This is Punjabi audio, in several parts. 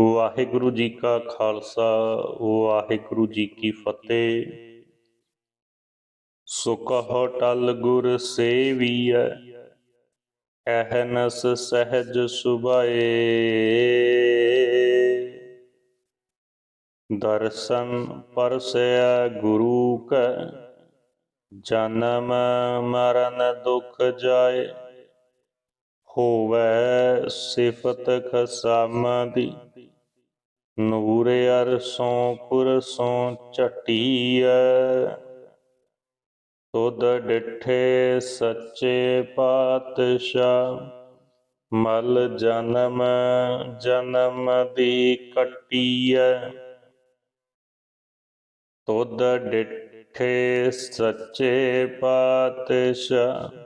ਵਾਹਿਗੁਰੂ ਜੀ ਕਾ ਖਾਲਸਾ, ਵਾਹਿਗੁਰੂ ਜੀ ਕੀ ਫਤਿਹ। ਸੁਖ ਟਲ ਗੁਰ ਸੇਵੀਐ, ਅਹਨਸ ਸਹਿਜ ਸੁਭਾਏ। ਦਰਸ਼ਨ ਪਰਸੈ ਗੁਰੂ ਕੈ, ਜਨਮ ਮਰਨ ਦੁਖ ਜਾਏ। ਹੋਵੇ ਸਿਫਤ ਖਸਮ ਦੀ। ਨੂਰ ਅਰਸੋਂ ਪੁਰਸੋਂ ਝਟੀਐ। ਤੁਧ ਡਿਠੇ ਸੱਚੇ ਪਾਤਸ਼ਾਹ, ਮਲ ਜਨਮ ਜਨਮ ਦੀ ਕਟੀਐ। ਤੁਧ ਡਿਠੇ ਸੱਚੇ ਪਾਤਸ਼ਾਹ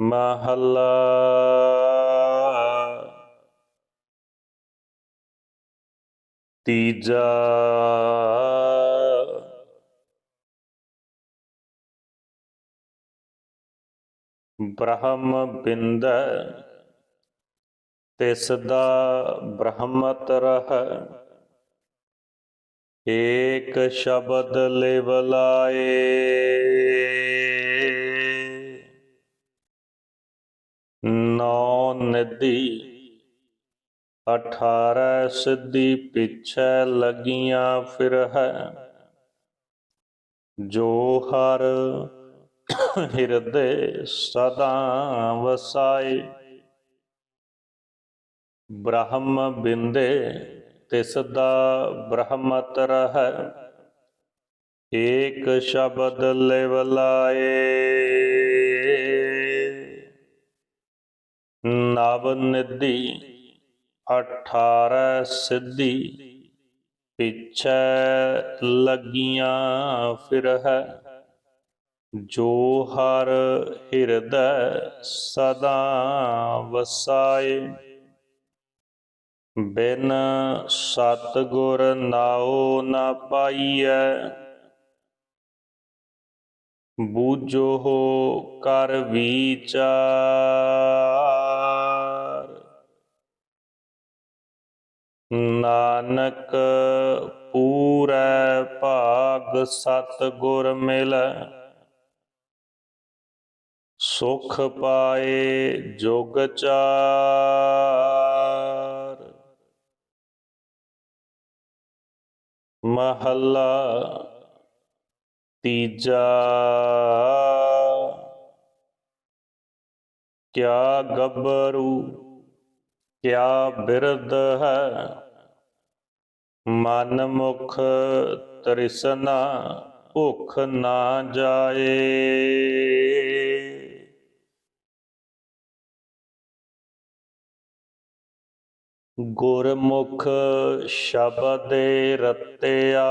ਮਹੱਲਾ। ਤੀਜਾ। ਬ੍ਰਹਮ ਬਿੰਦ ਤਿਸ ਦਾ ਬ੍ਰਹਮਤ ਰਹ। ਏਕ ਸ਼ਬਦ ਲਿਵ ਲਾਏ। ਨੌ ਨਿਧੀ 18 ਸਿੱਧੀ ਪਿਛੈ ਲਗੀਆਂ ਫਿਰ ਹੈ ਜੋ ਹਰ ਹਿਰਦੇ ਸਦਾ ਵਸਾਏ, ਬ੍ਰਹਮ ਬਿੰਦੇ ਤਿਸ ਦਾ ਬ੍ਰਹਮਤ ਰਹਿ। ਏਕ ਸ਼ਬਦ ਲਿਵ ਲਾਏ। ਨਵ ਨਿਧੀ 18 ਸਿੱਧੀ, ਪਿਛੈ ਲੱਗੀਆਂ ਫਿਰ ਹੈ ਜੋ ਹਰ ਹਿਰਦੈ ਸਦਾ ਵਸਾਏ। ਬਿਨ ਸਤ ਗੁਰ ਨਾਉ ਨਾ ਪਾਈਐ ਬੂਝੋ ਕਰ ਵਿਚਾਰ। ਨਾਨਕ ਪੂਰੈ ਭਾਗ ਸਤ ਗੁਰ ਮਿਲੈ ਸੁਖ ਪਾਏ ਜੋਗ ਚਾਰ। ਮਹੱਲਾ ਤੀਜਾ ਕਿਆ ਗੱਭਰੂ, ਕਿਆ ਬਿਰਦ ਹੈ? ਮਨ ਮੁਖ ਤ੍ਰਿਸ਼ਨਾ, ਭੁਖ ਨਾ ਜਾਏ। ਗੁਰਮੁਖ ਸ਼ਬਦੇ ਰਤਿਆ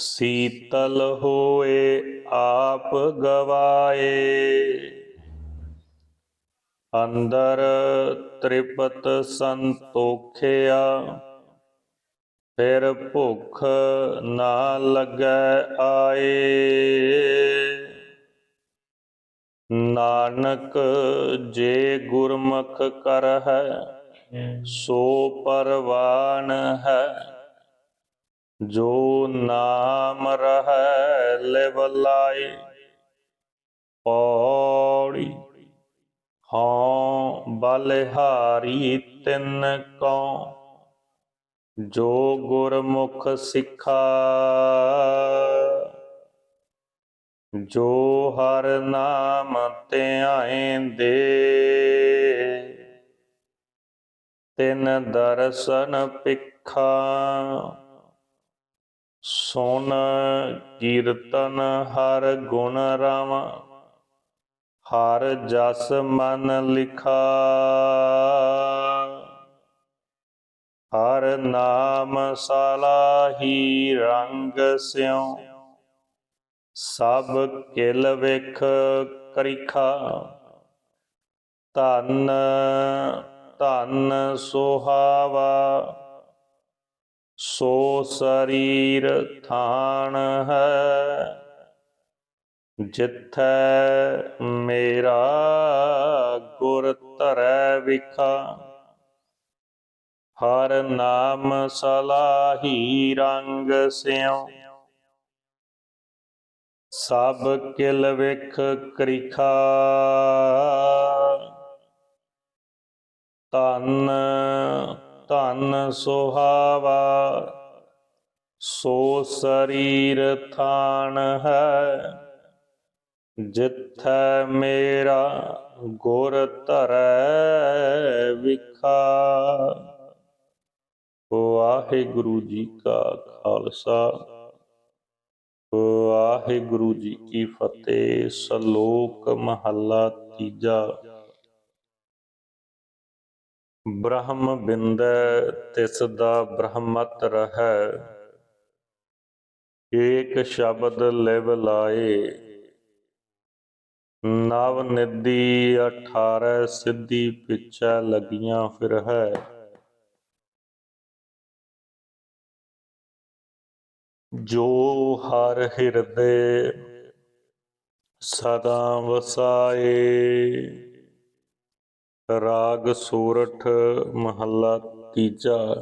ਸੀਤਲ ਹੋਏ ਆਪ ਗਵਾਏ। ਅੰਦਰ ਤ੍ਰਿਪਤ ਸੰਤੋਖਿਆ, ਫਿਰ ਭੁੱਖ ਨਾ ਲੱਗੈ ਆਏ। ਨਾਨਕ ਜੇ ਗੁਰਮੁਖ ਕਰ ਹੈ ਸੋ ਪਰਵਾਨ ਹੈ। ਜੋ ਨਾਮ ਰਹੈ ਲਿਵ ਪੌੜੀ ਹਾਂ ਬਲਿਹਾਰੀ ਤਿੰਨ ਕਉ ਜੋ ਗੁਰਮੁਖ ਸਿੱਖਾ, ਜੋ ਹਰ ਨਾਮ ਤਿਆਏ ਦੇ ਤਿੰਨ ਦਰਸ਼ਨ ਪਿਖਾ ਸੁਨ ਕੀਰਤਨ ਹਰ ਗੁਣ ਰਾਵਾ, ਹਰ ਜਸ ਮਨ ਲਿਖਾ। ਹਰ ਨਾਮ ਸਲਾਹੀ ਰੰਗ ਸਿਉ, ਸਭ ਕਿਲ ਵਿਖ ਕਰਿਖਾ। ਧਨ ਧਨ ਸੁਹਾਵਾ ਸੋ ਸਰੀਰ ਥਾਨ ਹੈ। ਜਿੱਥੈ ਮੇਰਾ ਗੁਰ ਧਰੈ ਵਿਖਾ, ਹਰ ਨਾਮ ਸਲਾਹੀ ਰੰਗ ਸਿਉ। ਸਭ ਕਿਲ ਵਿਖ ਕਰਿਖਾ, ਧਨ ਧਨ ਸੁਹਾਵਾ, ਸੋ ਸਰੀਰ ਥਾਨ ਹੈ। ਜਿੱਥੈ ਮੇਰਾ ਗੁਰ ਧਰੈ ਵਿਖਾ। ਵਾਹਿਗੁਰੂ ਜੀ ਕਾ ਖਾਲਸਾ, ਵਾਹਿਗੁਰੂ ਜੀ ਕੀ ਫਤਿਹ। ਸ਼ਲੋਕ ਮਹੱਲਾ ਤੀਜਾ। ਬ੍ਰਹਮ ਬਿੰਦੈ ਤਿਸ ਦਾ ਬ੍ਰਹਮਤ ਰਹੈ। ਏਕ ਸ਼ਬਦ ਲਿਵ ਲਾਏ। ਨਵ ਨਿਧੀ 18 ਸਿੱਧੀ ਪਿਛੈ ਲਗੀਆਂ ਫਿਰ ਹੈ ਜੋ ਹਰ ਹਿਰਦੇ ਸਦਾ ਵਸਾਏ। ਰਾਗ ਸੂਰਠ ਮਹੱਲਾ ਤੀਜਾ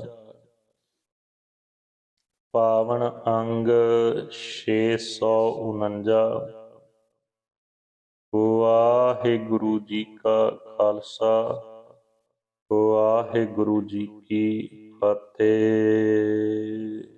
ਪਾਵਨ ਅੰਗ 649 ਵਾਹਿਗੁਰੂ ਜੀ ਕਾ ਖਾਲਸਾ, ਵਾਹਿਗੁਰੂ ਜੀ ਕੀ ਫਤਿਹ।